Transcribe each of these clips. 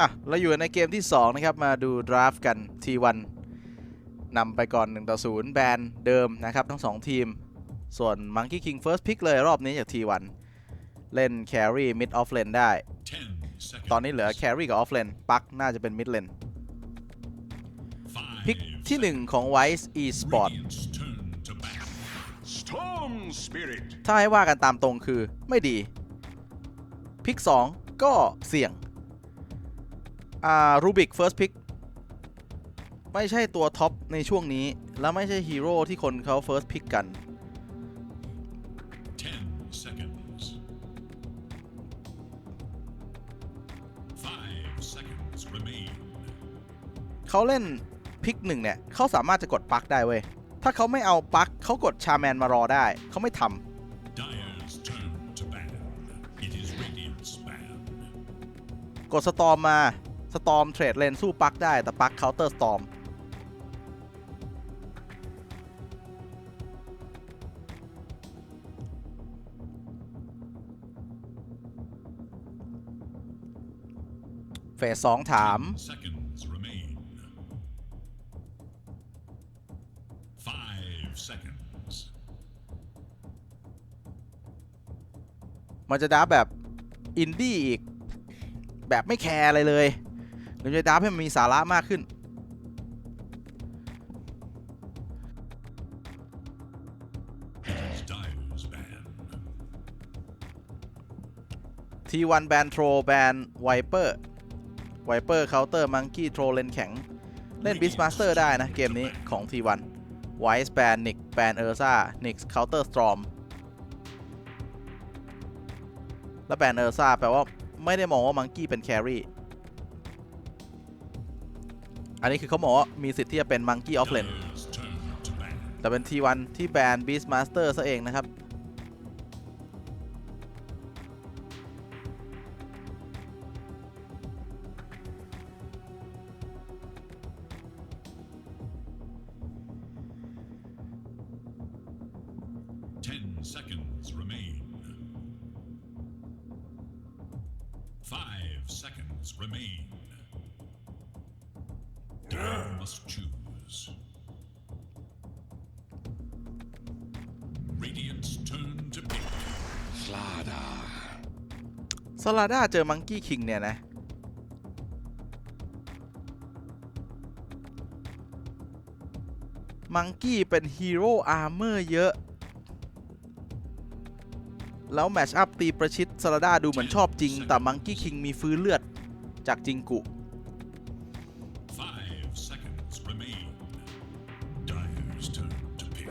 อะ เราอยู่ในเกมที่ 2 นะครับ มาดูดราฟต์กัน T1 นำไปก่อน 1 ต่อ 0 แบนเดิมนะครับ ทั้ง 2 ทีม ส่วน Monkey King First Pick เลยรอบนี้จาก T1 เล่น Carry Mid Off Lane ได้ ตอนนี้เหลือ Carry กับ Off Lane ปักน่าจะเป็น Mid Lane พิกที่ 1 ของ Wise Esport Storm Spirit. ถ้าให้ว่ากันตามตรงคือไม่ดี พิก 2 ก็เสี่ยง อ่ารูบิก First Pick ไม่ใช่ตัวท็อปในช่วงนี้ แล้วไม่ใช่ฮีโร่ที่คนเขา First Pick กัน Ten seconds. Five seconds remain. เขาเล่นพิกหนึ่งเนี่ยเขาสามารถจะกดปลั๊กได้เว้ย ถ้าเขาไม่เอาปลั๊กเขากดชาแมนมารอได้ เขาไม่ท Dyer's turn to ban. It is Radiant's ban. ำกดสตอมมา สตอมเทรดเลนสู้ปลั๊กได้แต่ปลั๊กเคาน์เตอร์สตอมเฟสสองถาม Ten seconds remain. Five seconds. มันจะดับแบบ อินดี้อีก แบบไม่แคร์อะไรเลย หรือจะดับให้มันมีสาระมากขึ้น T1 แบนโทรแบนไวเปอร์ไวเปอร์เคาน์เตอร์มังกี้โทรเลนแข็ง เล่นบิสมาสเตอร์ได้นะ เกมนี้ของ T1 ไวส์แบนนิกแบนเออร์ซ่านิกเคาน์เตอร์สตรอมแล้วแบนเออร์ซ่าแปลว่าไม่ได้มองว่ามังกี้เป็นแครี่ อันนี้คือเขาบอกว่ามีสิทธิ์ที่จะเป็นมังกี้ออฟเลน Dyer's turn to ban. แต่เป็น T1 ที่แบน Beastmaster ซะเองนะครับ ด้าเจอมังกี้คิงเนี่ยนะ มังกี้เป็นฮีโร่อาร์เมอร์เยอะ แล้วแมชอัพตีประชิดซาลาด้าดูเหมือนชอบจริง แต่มังกี้คิงมีฟื้นเลือดจากจิงกุ Five seconds remain. Dyer's turn to pick.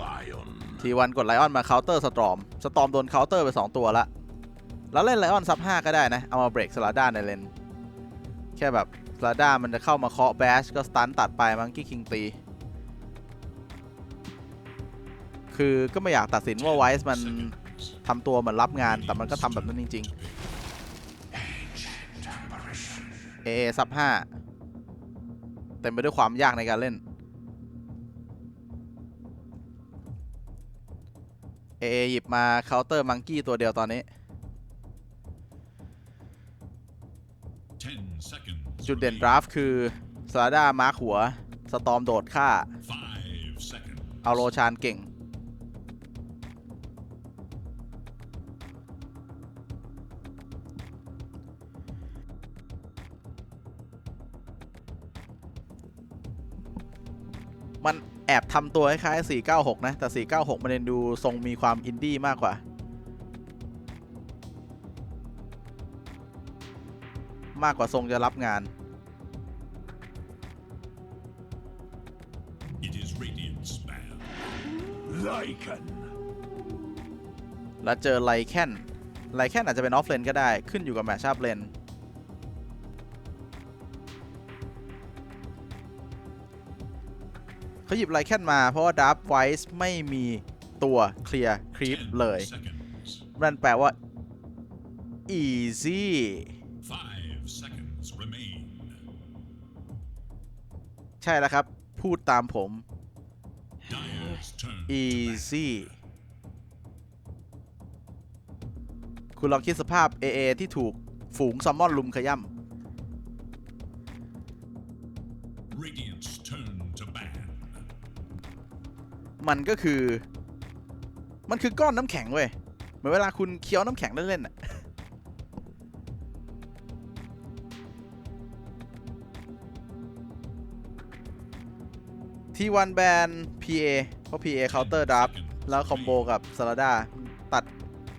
Lion. ทีวันกดไลออนมาเคาน์เตอร์สตรอม สตรอมโดนเคาน์เตอร์ไป 2 ตัวละ แล้วเล่นไลออนซับ5ก็ได้นะ เอามาเบรกสลาด้าในเลนแค่แบบสลาด้ามันจะเข้ามาเคาะแบชก็สตันตัดไปมังกี้คิงตี คือก็ไม่อยากตัดสินว่าไวส์มันทำตัวเหมือนรับงานแต่มันก็ทำแบบนั้นจริงๆเอซับ5เต็มไปด้วยความยากในการเล่นเอหยิบมาเคาน์เตอร์มังกี้ตัวเดียวตอนนี้ จุดเด่น remain. ดราฟคือซาด้ามาร์คหัว สตอมโดดฆ่า Five seconds. เอาโรชานเก่ง มันแอบทำตัวคล้ายๆ496 นะ แต่ 496 มันเนดูทรงมีความอินดี้มากกว่า มากกว่าทรงจะรับงาน It is Radiant's ban. Lycan. แล้วเจอไลแคนไลแคนอาจจะเป็นออฟเลนก็ได้ขึ้นอยู่กับแมชชัพเลนเขาหยิบไลแคนมาเพราะว่าดับไวส์ไม่มีตัวเคลียร์ครีป Ten เลย seconds. นั่นแปลว่า easy ใช่แล้วครับ พูดตามผม easy คุณลองคิดสภาพ AA ที่ถูกฝูงซอมมอนลุมขย่ำมันก็คือ มันคือก้อนน้ำแข็งเว้ย เหมือนเวลาคุณเคี้ยวน้ำแข็งเล่นๆอะ ทีวันแบน PA เพราะ PA counter draft แล้วคอมโบกับซาลาดาตัด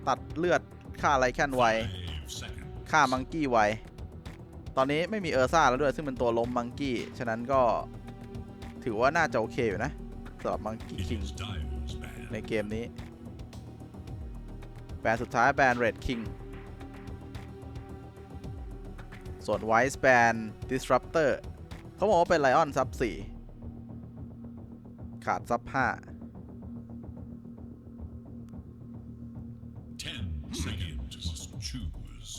ตัดเลือดฆ่าไรแคนไว Five seconds. ฆ่ามังกี้ไวตอนนี้ไม่มีเออร์ซ่าแล้วด้วย ซึ่งเป็นตัวล้มมังกี้ ฉะนั้นก็ถือว่าน่าจะโอเคอยู่นะสำหรับมังกี้ It คิง is Dire's ban. ในเกมนี้ แบนสุดท้ายแบนเรดคิงส่วนไวส์แบน Disruptor เขาบอกว่าเป็นไลออนซับ4 ขาดซับ5 Ten seconds. Must choose.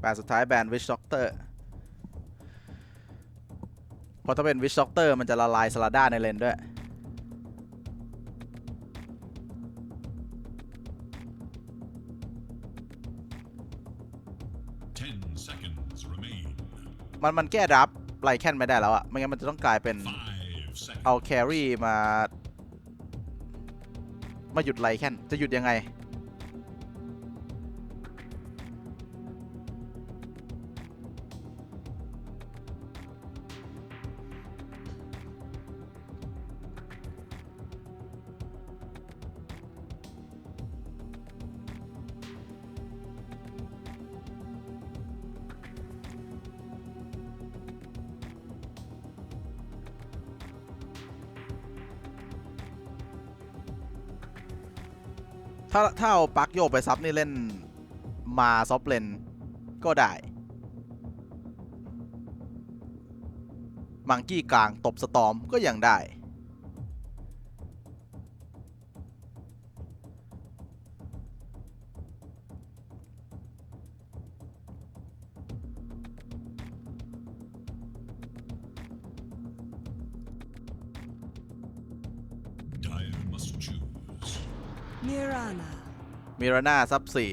แบนสุดท้ายแบนวิชด็อกเตอร์เพราะถ้าเป็นวิชด็อกเตอร์มันจะละลายสลาด้าในเลนด้วย Ten seconds remain. มันมันแก้ดับไลแคนไม่ได้แล้วอะไม่งั้นมันจะต้องกลายเป็น Five seconds. เอาแครี่มา มาหยุดไลแคนจะหยุดยังไง ถ้าถ้าเอาปักโยกไปซับนี่เล่นมาซอฟเลนก็ได้ มังกี้กลางตบสตอมก็ยังได้ Mirana. มิรานาซับสี่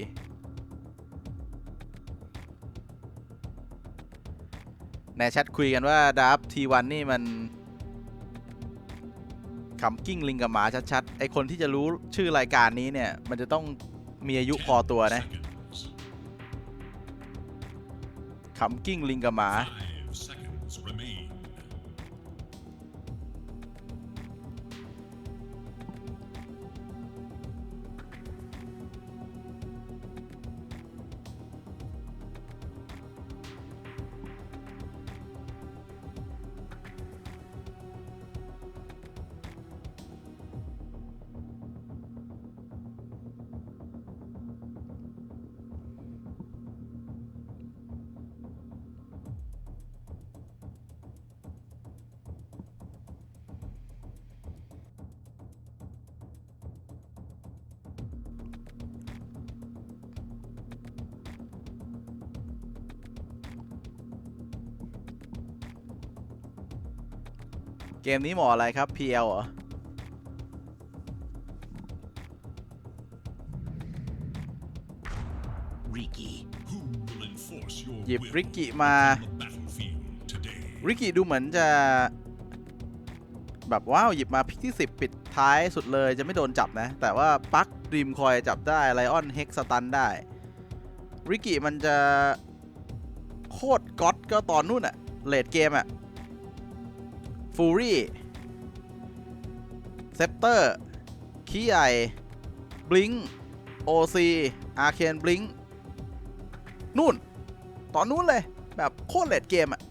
ในแชทคุยกันว่าดับทีวันนี่มันขำกิ้งลิงกับหมาชัดๆ ไอคนที่จะรู้ชื่อรายการนี้เนี่ย มันจะต้องมีอายุพอตัวนะขำกิ้งลิงกับหมา มนี้เหมาะอะไรครับ PL เหรอ Riki. Who will enforce your หยิบ will ริกกิมา on the battlefield today? ริกกิดูเหมือนจะ แบบว้าว หยิบมาพิกที่ 10 ปิดท้ายสุดเลยจะไม่โดนจับนะ แต่ว่าปักดีมคอยจับได้ ไลออนเฮกสตันได้ ริกกิมันจะโคตรก๊อตก็ตอนนู่นอะเลดเกมอะ ฟูรี่เซปเตอร์คีไอบลิงโอซีอาร์เคนบลิงนู่น ตอนนู้นเลย แบบโคตรเลดเกมอะ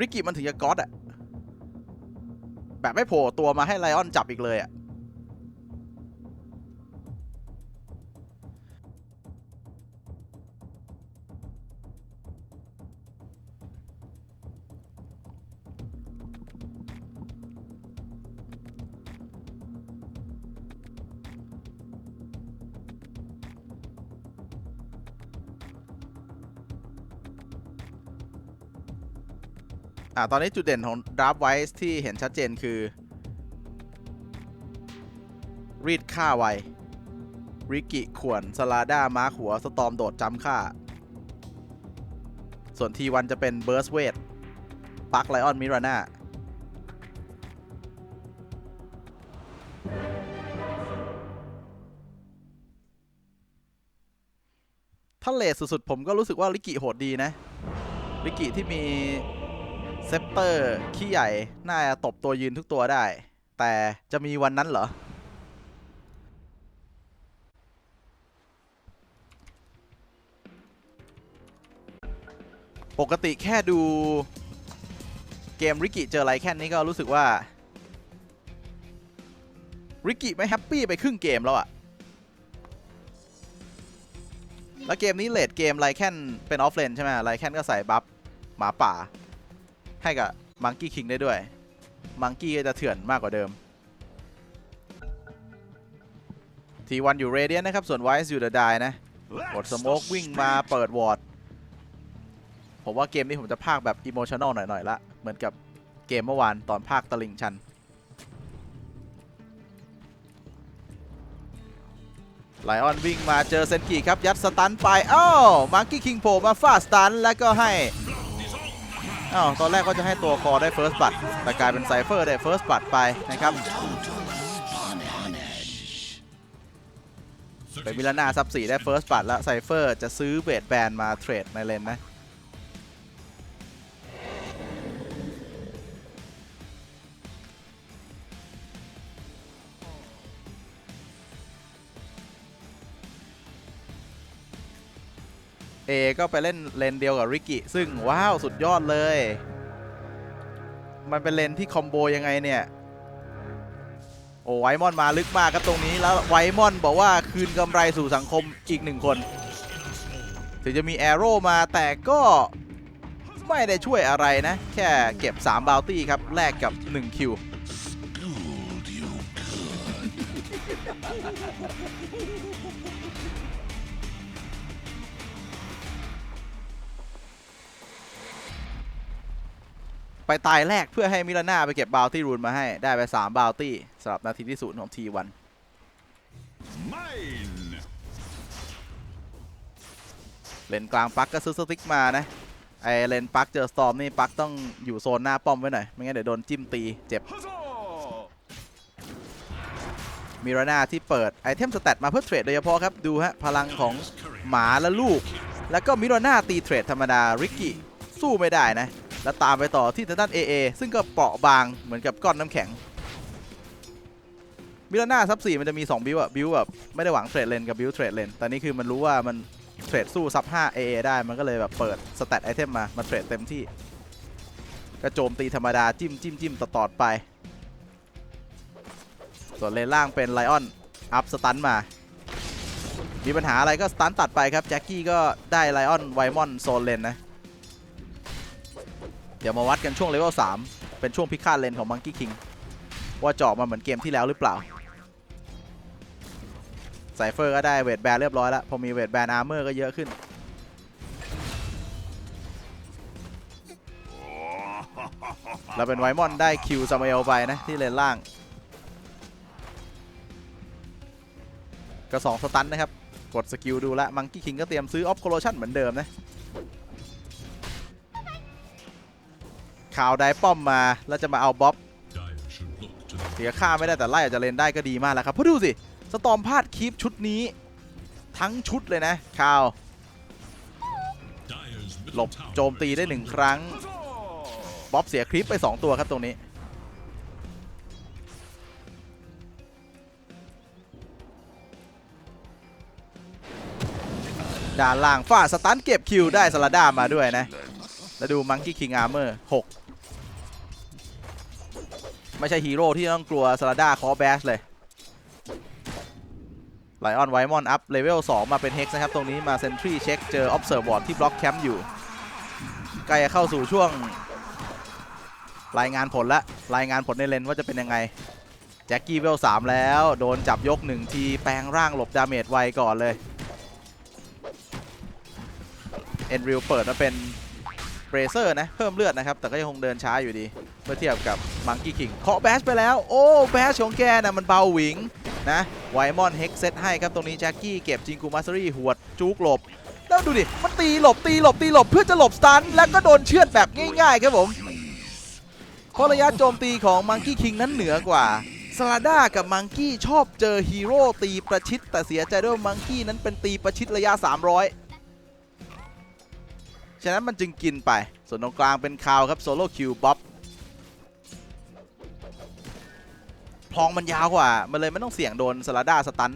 ริกกี้มันถึงจะก๊อตอะแบบไม่โผล่ตัวมาให้ไลออนจับอีกเลยอะ อะตอนนี้จุดเด่นของด r ฟไวส์ที่เห็นชัดเจนคือ รีดค่าไว ริกิขวนสลาด้ามาหัว สตอมโดดจำค่า ส่วน T1 จะเป็น Burst w a i t ปักไลออนมิราน่าถ้าเลทสุดๆ ผมก็รู้สึกว่าลิกิโหดดีนะ ลิกิที่มี เซปเตอร์ขี้ใหญ่ น่าจะตบตัวยืนทุกตัวได้ แต่จะมีวันนั้นเหรอ ปกติแค่ดูเกมริกิเจอไรแค่นี้ก็รู้สึกว่า ริกิไม่แฮปปี้ไปครึ่งเกมแล้วอะแล้วเกมนี้เลดเกมไรแค่นเป็นออฟเลนใช่ไหมไรแค่นก็ใส่บัฟหมาป่า ให้กับมังกี้คิงได้ด้วย มังกี้ก็จะเถื่อนมากกว่าเดิมทีวันอยู่เรเดียนนะครับ ส่วนไวส์อยู่เดอะไดนะกดสโมกวิ่งมาเปิดวอร์ดผมว่าเกมนี้ผมจะพากแบบอิโมชัน a ลหน่อยๆละ เหมือนกับเกมเมื่อวานตอนพากตลิงชันไลออนวิ่งมาเจอเซนกิครับ ยัดสตันไป อ้าว มังกี้คิงโผล่มาฟาดสตัน แล้วก็ให้ อ้าวตอนแรกก็จะให้ตัวคอได้เฟิร์สบัตแต่กลายเป็นไซเฟอร์ได้เฟิร์สบัตไปนะครับเป็นมิลาน่าซับสี่ได้เฟิร์สบัตแล้วไซเฟอร์จะซื้อเบดแบนมาเทรดในเลนนะ เอก็ไปเล่นเลนเดียวกับริกกี้ซึ่งว้าวสุดยอดเลย มันเป็นเลนที่คอมโบยังไงเนี่ย โอ้ไวมอนมาลึกมากครับตรงนี้แล้วไวมอนบอกว่าคืนกำไรสู่สังคมอีกหนึ่งคน ถึงจะมีแอโร่มาแต่ก็ไม่ได้ช่วยอะไรนะ แค่เก็บ 3 บาวตี้ครับ แลกกับ 1 คิว ไปตายแรกเพื่อให้มิลาน่าไปเก็บบาวตี้รูนมาให้ได้ไป 3 บาวตี้สำหรับนาทีที่ศูนย์ของ T1 Mine. เลนกลางปักก็ซื้อสติ๊กมานะไอเลนปักเจอสตอมนี่ปักต้องอยู่โซนหน้าป้อมไว้หน่อย ไม่งั้นเดี๋ยวโดนจิ้มตีเจ็บมิราน่าที่เปิดไอเทมสแตทมาเพื่อเทรดโดยเฉพาะครับ ดูฮะ พลังของหมาและลูก แล้วก็มิราน่าตีเทรดธรรมดา ริกกี้สู้ไม่ได้นะ แล้วตามไปต่อที่ทางด้าน AA ซึ่งก็เปราะบางเหมือนกับก้อนน้ำแข็งมิราน่าซับสี่มันจะมี 2 บิวอะบิวแบบไม่ได้หวังเทรดเลนกับบิวเทรดเลนแต่นี่คือมันรู้ว่ามันเทรดสู้ซับ5 AA ได้มันก็เลยแบบเปิดสแตทไอเทมมา มาเทรดเต็มที่ก็โจมตีธรรมดาจิ้มจิ้มจิ้มต่อๆไป ส่วนเลนล่างเป็นไลออนอัพสตันมา มีปัญหาอะไรก็สตันตัดไปครับแจ็คกี้ก็ได้ไลออนไวมอนโซนเลนนะ ดี๋ยวมาวัดกันช่วงเลเวล3เป็นช่วงพิฆาตเลนของมังกี้คิงว่าเจาะมาเหมือนเกมที่แล้วหรือเปล่าไซเฟอร์ก็ได้เวทแบนเรียบร้อยแล้ว พอมีเวทแบนอาร์เมอร์ก็เยอะขึ้นแล้วเป็นไวมอนได้คิวซามเอลไปนะ ที่เลนล่าง ก็2สตันนะครับ กดสกิลดูแลมังกี้คิงก็เตรียมซื้อออฟโคโลชันเหมือนเดิมนะ ข่าวได้ป้อมมาแล้วจะมาเอาบ๊อบเสียค่าไม่ได้แต่ไล่อาจจะเลนได้ก็ดีมากแล้วครับเพราะดูสิสตอมพลาดคลิปชุดนี้ ทั้งชุดเลยนะข่าวหลบโจมตีได้หนึ่งครั้งบ๊อบเสียคลิปไป 2 ตัวครับตรงนี้ ด้านล่างฟาสตันเก็บคิวได้สลาด้ามาด้วยนะ แล้วดูมังกี้คิงอาร์เมอร์6ไม่ใช่ฮีโร่ที่ต้องกลัวสลาด้าคอแบชเลยไลออนไวมอนอัพเลเวล2มาเป็นเฮกนะครับ ตรงนี้มาเซนทรีเช็คเจอออฟเซิร์บอร์ดที่บล็อกแคมป์อยู่ ใกล้เข้าสู่ช่วง รายงานผลละ รายงานผลในเลนว่าจะเป็นยังไง แจ็คกี้เวล3แล้ว โดนจับยก 1 ทีแปลงร่างหลบดาเมจไวก่อนเลย เอ็นริวเปิดมาเป็น เบรเซอร์นะ เพิ่มเลือดนะครับ แต่ก็ยังคงเดินช้าอยู่ดี เมื่อเทียบกับมังกี้คิงเคาะแบชไปแล้ว โอ้แบชของแกนะมันเบาหวิงนะไวมอนเฮกเซตให้ครับ ตรงนี้แจ็คกี้เก็บจิงกูมาสรีหวดจุกหลบ แล้วดูดิ มันตีหลบตีหลบตีหลบเพื่อจะหลบสตัน แล้วก็โดนเชือดแบบง่ายๆครับผมเพราะระยะโจมตีของมังกี้คิงนั้นเหนือกว่าสลาด้ากับมังกี้ชอบเจอฮีโร่ตีประชิดแต่เสียใจด้วยมังกี้นั้นเป็นตีประชิดระยะ 300 ฉะนั้นมันจึงกินไป ส่วนตรงกลางเป็นคาวครับโซโล่คิวบ๊อบพลองมันยาวกว่า มันเลยไม่ต้องเสี่ยงโดนสลาด้าสตัน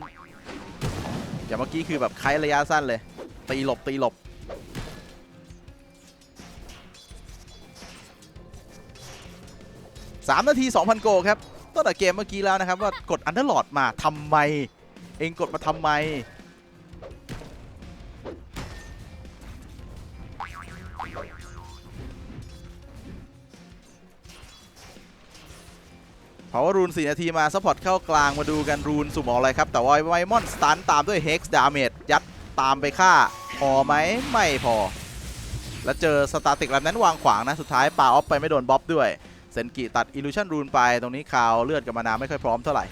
อย่างเมื่อกี้คือแบบไคระยะสั้นเลย ตีหลบตีหลบ 3 นาที 2,000 โกครับตั้งแต่เกมเมื่อกี้แล้วนะครับว่ากดอันเดอร์ลอดมาทำไม เองกดมาทำไม เพราะว่ารูน 4 นาทีมาซัพพอร์ตเข้ากลางมาดูกันรูนสุ่มออกอะไรครับ แต่ว่าไวมอนสตันตามด้วยเฮกซ์ดาเมจยัดตามไปฆ่า พอไหมไม่พอ แล้วเจอสตาติกแบบนั้นวางขวางนะ สุดท้ายปาออฟไปไม่โดนบ๊อบด้วย เซนกิตัดอิลูชันรูนไปตรงนี้คาวเลือดกับมานาไม่ค่อยพร้อมเท่าไหร่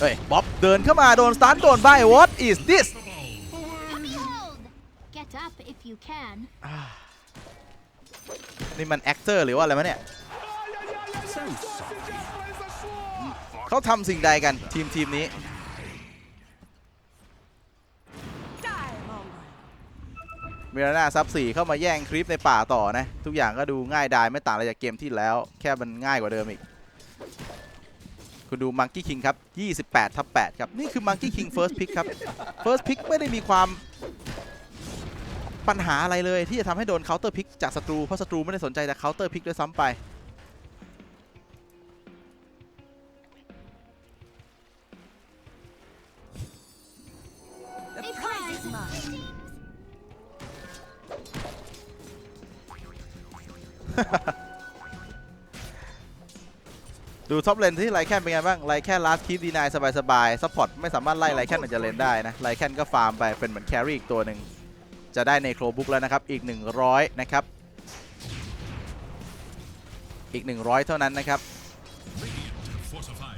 เฮ้ยบ๊อบเดินเข้ามาโดนสตันโดนใบ what is this you can. นี่มันแอคเตอร์หรือว่าอะไรมะเนี่ย เขาทำสิ่งใดกันทีมทีมนี้มิราน่าซับสี่เข้ามาแย่งคลิปในป่าต่อนะ ทุกอย่างก็ดูง่ายดายไม่ต่างอะไรจากเกมที่แล้ว แค่มันง่ายกว่าเดิมอีก คุณดู Monkey King ครับ 28ทับ8ครับ นี่คือ Monkey King First Pick ครับ First Pick ไม่ได้มีความ ปัญหาอะไรเลยที่จะทำให้โดน Counter Pick จากศัตรูเพราะศัตรูไม่ได้สนใจแต่ Counter Pick ด้วยซ้ำไป A prize mine. ดูท็อปเลนที่ไลแคนเป็นไงบ้างไลแคนลาสคีฟดีนายสบายๆซัพพอร์ตไม่สามารถไล่ไลแคนออกจากเลนได้นะไลแคนก็ฟาร์มไปเป็นเหมือนแครี่อีกตัวหนึ่ง จะได้ในโครบุ๊กแล้วนะครับ อีก 100 นะครับ อีก 100 เท่านั้นนะครับ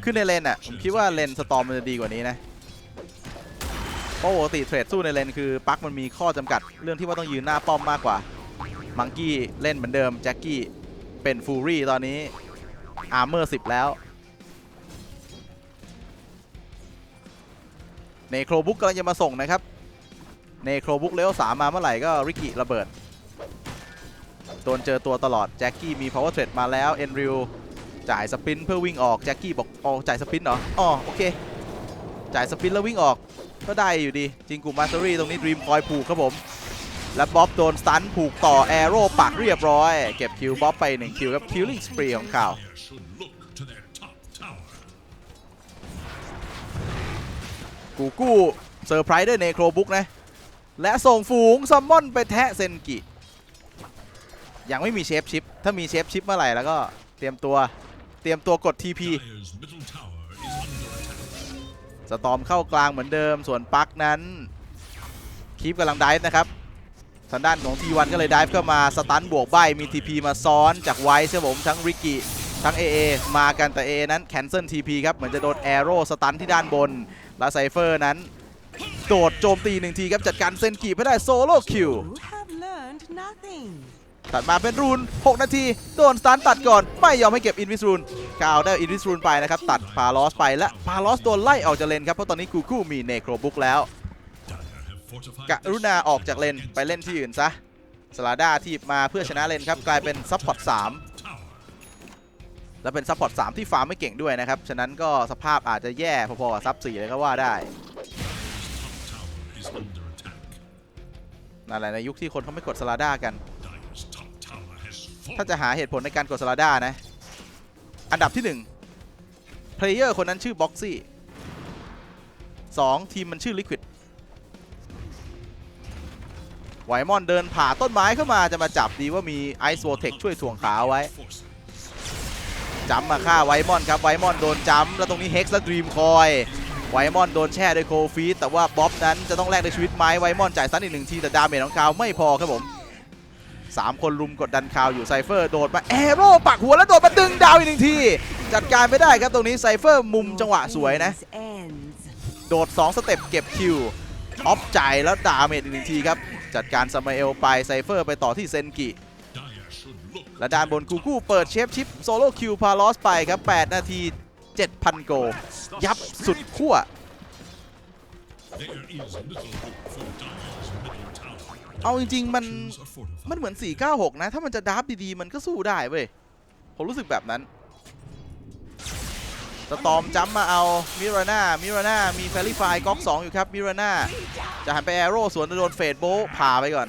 ขึ้นในเลนอะ ผมคิดว่าเลนสตอมมันจะดีกว่านี้นะเพราะปกติเทรดสู้ในเลนคือปักมันมีข้อจำกัด เรื่องที่ว่าต้องยืนหน้าป้อมมากกว่า มังกี้เล่นเหมือนเดิม แจ็คกี้เป็นฟูรี่ตอนนี้อาร์เมอร์10แล้วเนโครบุ๊กกำลังจะมาส่งนะครับ เนโครบุกเลเวล3มาเมื่อไหร่ก็ริกิระเบิดโดนเจอตัวตลอด แจ็คกี้มี power trade มาแล้ว เอ็นริวจ่ายสปินเพื่อวิ่งออก แจ็คกี้บอกอ๋อจ่ายสปินเหรออ๋อโอเค จ่ายสปินแล้ววิ่งออก ก็ได้อยู่ดี จริงกูมาสเตอรี่ตรงนี้ดรีมคอยผูกครับผม และบ๊อบโดนสตันผูกต่อ แอโร่ปักเรียบร้อย เก็บคิวบ๊อบไป 1 คิวครับคิลลิ่งสปรีของเขากูกู้เซอร์ไพรส์ด้วยเนโครบุ๊กนะ และส่งฝูงซัมมอนไปแทะเซนกิ ยังไม่มีเชฟชิป ถ้ามีเชฟชิปเมื่อไหร่แล้วก็เตรียมตัว เตรียมตัวกด TP สตอมเข้ากลางเหมือนเดิม ส่วนปักนั้นคีปกำลังดิฟนะครับ ทางด้านของทีวันก็เลยดิฟเข้ามาสตันบวกใบมี TP มาซ้อนจากไวท์ครับผมทั้งริกกี้ทั้ง AA มากันแต่ AA นั้นแคนเซิล TP ครับ เหมือนจะโดนแอโร่สตันที่ด้านบน และไซเฟอร์นั้น โดดโจมตีหนึ่งทีครับ จัดการเซนกิให้ได้โซโล่คิว You have learned nothing. ตัดมาเป็นรูน 6 นาที โดนสตันตัดก่อน ไม่ยอมให้เก็บอินวิสรูนกาวได้อินวิสรูนไปนะครับ ตัดพาลอสไปและพาลอสโดนไล่ออกจากเลนครับ เพราะตอนนี้กูคู่มีเนโครบุ๊กแล้ว Dyer have fortified กรุณาออกจากเลนไปเล่นที่อื่นซะสลาด้าที่มาเพื่อชนะเลนครับ กลายเป็นซัพพอร์ต tower. 3และเป็นซัพพอร์ต3ที่ฟาร์มไม่เก่งด้วยนะครับ ฉะนั้นก็สภาพอาจจะแย่พอๆกับซับ4เลยก็ว่าได้ นั่นแหละในยุคที่คนเขาไม่กดสลาด้ากัน Dyer's top tower has ถ้า fallen. จะหาเหตุผลในการกดสลาด้านะ อันดับที่1เพลเยอร์คนนั้นชื่อบ็อกซี่2ทีมมันชื่อลิควิดไวมอนเดินผ่าต้นไม้เข้ามาจะมาจับดีว่ามีไอซ์ o วเทคช่วยถ่วงขาเอาไว้ Forces. จัมป์มาฆ่าไวมอนครับไวมอนโดนจัมป์แล้วตรงนี้เฮกซ์และดรีมคอย ไวมอนโดนแช่ด้วยโคฟีแต่ว่าบ๊อบนั้นจะต้องแลกด้วยชีวิตไม้ไวมอนจ่ายซันอีกหนึ่งทีแต่ดาเมจของเขาไม่พอครับผมสามคนรุมกดดันคาวอยู่ไซเฟอร์โดดมาแอโร่ปักหัวแล้วโดดมาดึงดาวอีกหนึ่งทีจัดการไม่ได้ครับตรงนี้ไซเฟอร์มุมจังหวะสวยนะ โดด 2 สเต็ปเก็บคิวออฟจ่ายแล้วดาเมจอีกหนึ่งทีครับ จัดการซามาเอลไปไซเฟอร์ไปต่อที่เซนกิและด้านบนกูกู้เปิดเชฟชิปโซโล่คิวพาลอสไปครับ 8 นาที 7,000 โก ยับสุดขั้วเอาจริง ๆ มันมันเหมือน 496 นะ ถ้ามันจะดับดี ๆ มันก็สู้ได้เว้ย ผมรู้สึกแบบนั้นสตอมจัมมาเอา มิราน่า มิราน่า มีแฟรี่ไฟก๊อก 2 อยู่ครับ มิราน่า จะหันไปแอโร่สวนโดนเฟดโบผ่าไปก่อน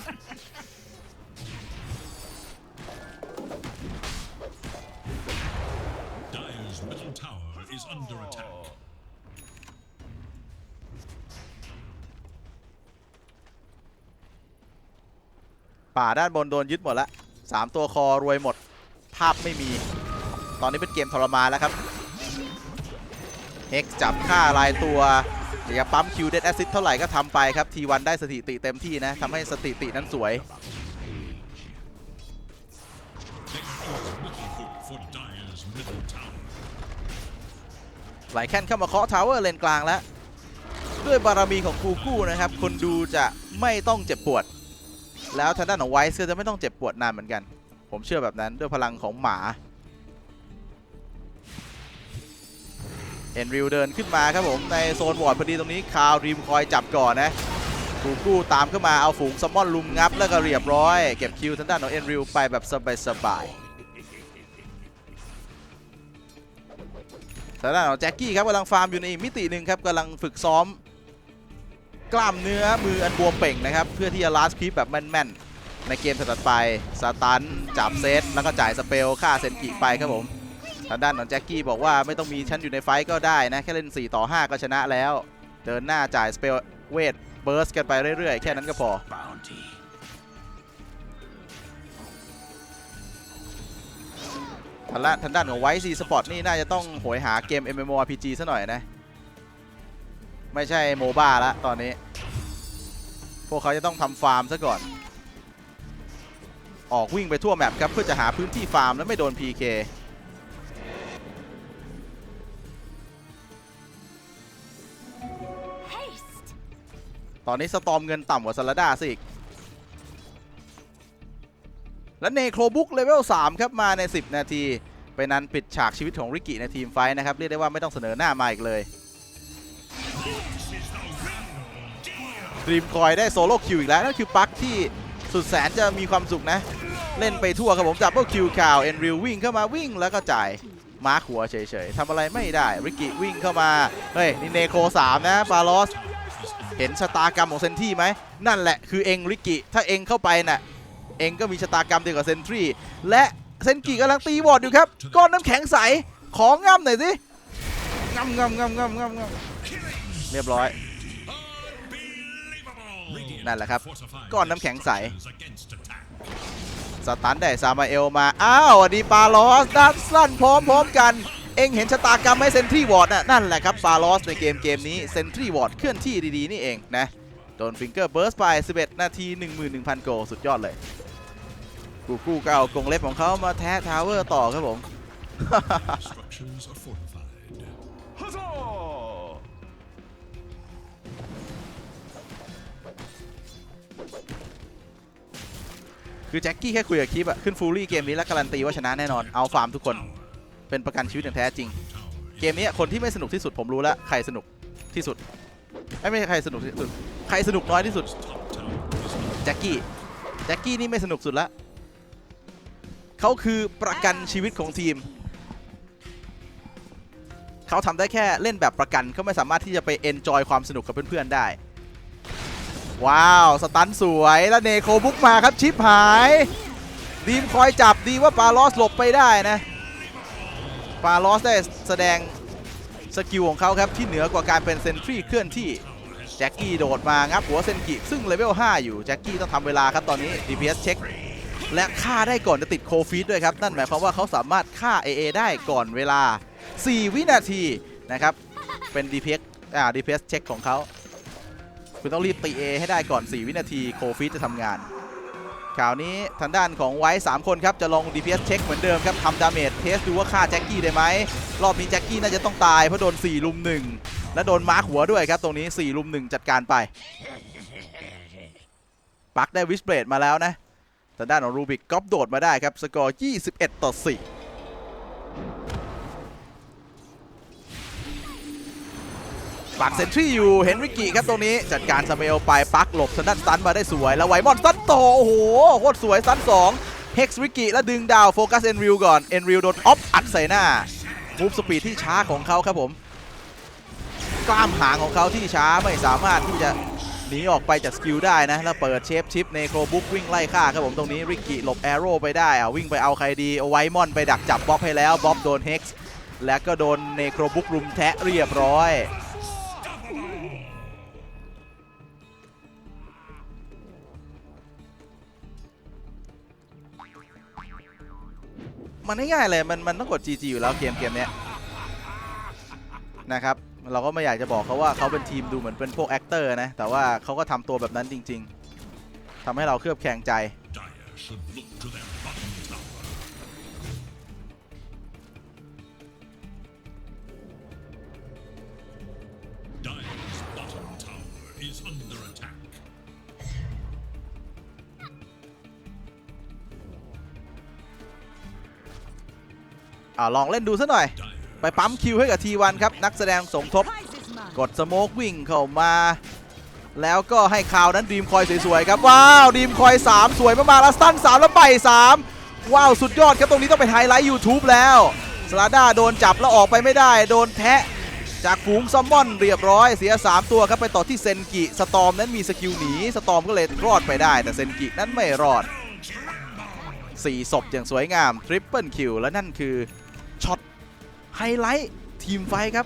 ป่าด้านบนโดนยึดหมดละสามตัวคอรวยหมด ภาพไม่มี ตอนนี้เป็นเกมทรมานแล้วครับเฮกจับฆ่ารายตัวอยากปั๊มคิวเดดแอซิดเท่าไหร่ก็ทำไปครับทีวันได้สถิติเต็มที่นะทำให้สถิตินั้นสวยไหลแคนเข้ามาเคาะทาวเวอร์เลนกลางแล้ว ด้วยบารมีของกูกู้นะครับ คนดูจะไม่ต้องเจ็บปวด แล้วทางด้านของไวส์ก็จะไม่ต้องเจ็บปวดนานเหมือนกัน ผมเชื่อแบบนั้นด้วยพลังของหมาเอ็นริวเดินขึ้นมาครับผมในโซนวอร์ดพอดีตรงนี้คาวรีมคอยจับก่อนนะกูกู้ตามเข้ามาเอาฝูงซัมมอนลุมงับแล้วก็เรียบร้อย เก็บคิวทางด้านของเอ็นริวไปแบบสบายๆทางด้านของแจ็คกี้ครับกำลังฟาร์มอยู่ในมิติหนึ่งครับกำลังฝึกซ้อม กล้ามเนื้อมืออันบวมเป่งนะครับ เพื่อที่จะลาสคลิปแบบแม่นๆ ในเกมถัดไปสตันจับเซตแล้วก็จ่ายสเปลฆ่าเซนกิไปครับผมทางด้านของแจ็คกี้บอกว่าไม่ต้องมีฉันอยู่ในไฟต์ก็ได้นะ แค่เล่น 4 ต่อ 5 ก็ชนะแล้ว เดินหน้าจ่ายสเปลเวทเบิร์สกันไปเรื่อยๆ แค่นั้นก็พอทางด้านทางด้านของไวซีสปอร์ตนี่น่าจะต้องโหยหาเกม MMORPG ซะหน่อยนะ ไม่ใช่โมบ้าละตอนนี้ พวกเขาจะต้องทำฟาร์มซะก่อน ออกวิ่งไปทั่วแมปครับเพื่อจะหาพื้นที่ฟาร์มแล้วไม่โดน PK ตอนนี้สตอมเงินต่ำกว่าซาลาดาซะอีก และเนโครบุกเลเวล 3 ครับมาใน 10 นาที เป็นนั้นปิดฉากชีวิตของริกิในทีมไฟนะครับ เรียกได้ว่าไม่ต้องเสนอหน้ามาอีกเลย รีมคอยได้โซโล่คิวอีกแล้วนั่นคือปั๊กที่สุดแสนจะมีความสุขนะ เล่นไปทั่วครับผมจับเบิลคิวข่าวเอ็นริววิ่งเข้ามาวิ่งแล้วก็จ่ายมาร์คหัวเฉยๆทำอะไรไม่ได้ริกิวิ่งเข้ามา เฮ้ยนี่เนโค3นะปาลอส เห็นชะตากรรมของเซนที่ไหม นั่นแหละคือเองริกิถ้าเองเข้าไปน่ะ เองก็มีชะตากรรมเดียวกับเซนทรีและเซนกิกำลังตีวอดอยู่ครับ ก้อนน้ำแข็งใส ของง่ำหน่อยสิง่ำง่ำง่ำง่ำง่ำง่ำเรียบร้อย นั่นแหละครับ Fortified ก้อนน้ำแข็งใส structures against attack. สตันได้ซามาเอลมา อ้าวสวัสดีปาลอสดันสั้นพร้อมๆกัน เองเห็นชะตากรรมไหมเซนทรีวอร์ดน่ะนั่นแหละครับปาลอสในเกมเกมนี้เซนทรีวอร์ดเคลื่อนที่ดีๆ นี่เองนะ โดนฟิงเกอร์เบิร์สไป 11 นาที 11,000 โกลสุดยอดเลย กูกู้ก็เอากรงเล็บของเขามาแท้ทาวเวอร์ต่อครับผม คือแจ็คกี้แค่คุยกับคลิปอะขึ้นฟูลี่เกมนี้แล้วการันตีว่าชนะแน่นอนเอาฟาร์มทุกคนเป็นประกันชีวิตอย่างแท้จริง เกมนี้คนที่ไม่สนุกที่สุดผมรู้แล้วใครสนุกที่สุดไม่ไม่ใช่ใครสนุกที่สุดใครสนุกน้อยที่สุดแจ็คกี้แจ็คกี้นี่ไม่สนุกสุดละเขาคือประกันชีวิตของทีมเขาทำได้แค่เล่นแบบประกันเขาไม่สามารถที่จะไปเอนจอยความสนุกกับเพื่อนๆได้ ว้าว สตันสวย แล้วเนโคบุกมาครับชิปหาย ดีมคอยจับดีว่าปาลอสหลบไปได้นะ ปาลอสได้แสดงสกิลของเขาครับ ที่เหนือกว่าการเป็นเซนทรีเคลื่อนที่ แจ็คกี้โดดมางับหัวเซนกิ ซึ่งเลเวล 5 อยู่ แจ็คกี้ต้องทำเวลาครับตอนนี้ DPS เช็ค และฆ่าได้ก่อนจะติดโคฟีดด้วยครับ นั่นหมายความว่าเขาสามารถฆ่า AA ได้ก่อนเวลา 4 วินาทีนะครับ เป็น DPS อ่า DPS เช็คของเขา คุณต้องรีบตี A ให้ได้ก่อน 4 วินาทีโคฟีดจะทำงานข่าวนี้ทางด้านของไว้สามคนครับจะลง DPS เช็คเหมือนเดิมครับทำดาเมจเทสดูว่าฆ่าแจ็คกี้ได้ไหม รอบนี้แจ็คกี้น่าจะต้องตาย เพราะโดน 4 ลุม 1 และโดนมาร์คหัวด้วยครับ ตรงนี้ 4 ลุม 1 จัดการไป ปักได้วิสเบรดมาแล้วนะทางด้านของรูบิกก๊อปโดดมาได้ครับ สกอร์ 21 ต่อ 4 ปักเซนทรีอยู่เฮนริกิครับตรงนี้จัดการสเมลไปปักหลบทางด้านสตันมาได้สวยแล้วไวมอนสันต่อโอ้โหโคตรสวยสันสองเฮกซ์ริกิแล้วดึงดาวโฟกัสเอนริวก่อนเอนริวโดนออฟอัดใส่หน้ามูฟสปีดที่ช้าของเขาครับผมกล้ามหางของเขาที่ช้าไม่สามารถที่จะหนีออกไปจากสกิลได้นะ แล้วเปิดเชฟชิปในโครบุ๊กวิ่งไล่ฆ่าครับผมตรงนี้ริกกิหลบแอโร่ไปได้อะวิ่งไปเอาใครดีเอไวมอนไปดักจับบ๊อบให้แล้วบ๊อบโดนเฮกซ์และก็โดนเนโครบุ๊กรุมแทะเรียบร้อย มันง่ายๆเลยมันมันต้องกด GG อยู่แล้วเกมเกมเนี้ยนะครับเราก็ไม่อยากจะบอกเขาว่าเขาเป็นทีมดูเหมือนเป็นพวกแอคเตอร์นะ แต่ว่าเขาก็ทำตัวแบบนั้นจริง ๆทำให้เราเคลือบแคลงใจ อาลองเล่นดูซะหน่อย ไปปั๊มคิวให้กับทีวันครับ นักแสดงสมทบ กดสโมกวิ่งเข้ามา แล้วก็ให้ข่าวนั้นดีมคอยสวยๆครับ ว้าวดีมคอย 3 สวยมากๆแล้วสตัน3 แล้วไป 3 ว้าว สุดยอดครับ ตรงนี้ต้องเป็นไฮไลท์ YouTube แล้วสลาด้าโดนจับแล้วออกไปไม่ได้ โดนแทะจากฝูงซัมมอนเรียบร้อยเสีย 3 ตัวครับไปต่อที่เซนกิสตอมนั้นมีสกิลหนีสตอมก็เลยรอดไปได้ แต่เซนกินั้นไม่รอด 4 ศพอย่างสวยงามทริปเปิลคิวและนั่นคือ ไฮไลท์ทีมไฟครับ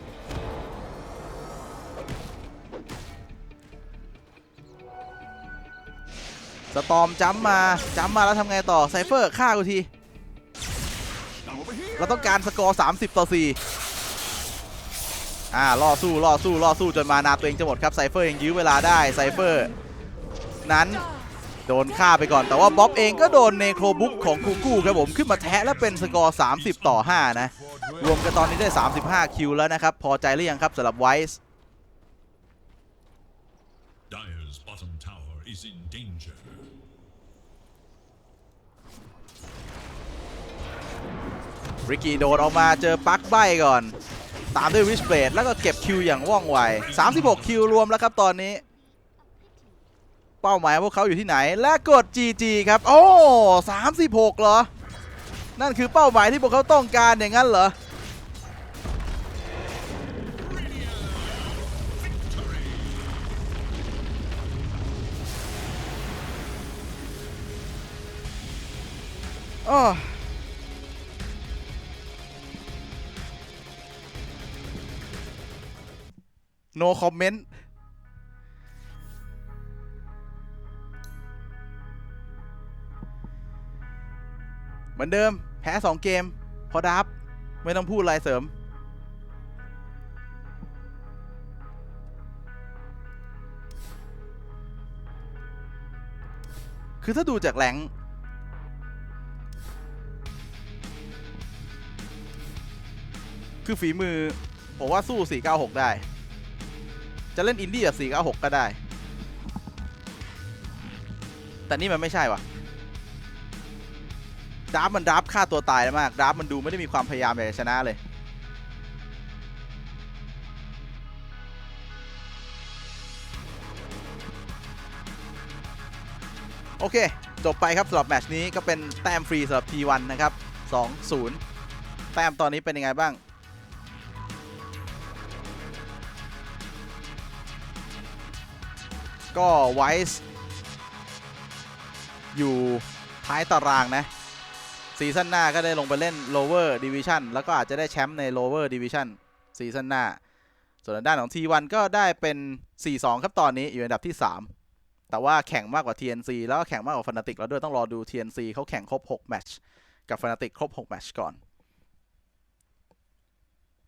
สตอมจัมป์มาจัมป์มาแล้วทำไงต่อไซเฟอร์ฆ่ากูที เราต้องการสกอร์ 30 ต่อ 4 อ่าล่อสู้ล่อสู้ล่อสู้จนมานาตัวเองจะหมดครับไซเฟอร์ยังยื้อเวลาได้ไซเฟอร์นั้น โดนฆ่าไปก่อนแต่ว่าบ๊อบเองก็โดนเนโครบุ๊กของคูกูครับผมขึ้นมาแทะแล้วเป็นสกอร์ 30 ต่อ 5 นะ รวมกันตอนนี้ได้ 35 คิวแล้วนะครับ พอใจหรือยังครับสำหรับไวส์ Dire's bottom tower is in danger. ริกกี้โดดออกมาเจอปลั๊กใบก่อน ตามด้วยวิสเบดแล้วก็เก็บคิวอย่างว่องไว 36 คิวรวมแล้วครับตอนนี้ เป้าหมายของพวกเขาอยู่ที่ไหน และกด GG ครับ โอ้36 เหรอ นั่นคือเป้าหมายที่พวกเขาต้องการอย่างนั้นเหรออ้อ no comment เหมือนเดิม แพ้ 2 เกม พอดับ ไม่ต้องพูดอะไรเสริม คือถ้าดูจากแหลงคือฝีมือ ผมว่าสู้ 496 ได้ จะเล่นอินดี้กับ496 ก็ได้ แต่นี่มันไม่ใช่ว่ะ ดราฟมันดราฟฆ่าตัวตายมากดราฟมันดูไม่ได้มีความพยายามอยากจะชนะเลยโอเค จบไปครับสำหรับแมตช์นี้ก็เป็นแต้มฟรีสำหรับ T1 นะครับ 2-0 แต้มตอนนี้เป็นยังไงบ้าง ก็ไวส์อยู่ท้ายตารางนะ ซีซั่นหน้าก็ได้ลงไปเล่น lower division แล้วก็อาจจะได้แชมป์ใน lower division ซีซั่นหน้า ส่วนด้านของ T1 ก็ได้เป็น 4-2 ครับตอนนี้อยู่อันดับที่ 3 แต่ว่าแข่งมากกว่า TNC แล้วก็แข่งมากกว่า Fnatic แล้วด้วยต้องรอดู TNC เขาแข่งครบ 6 แมตช์กับ Fnatic ครบ 6 แมตช์ก่อน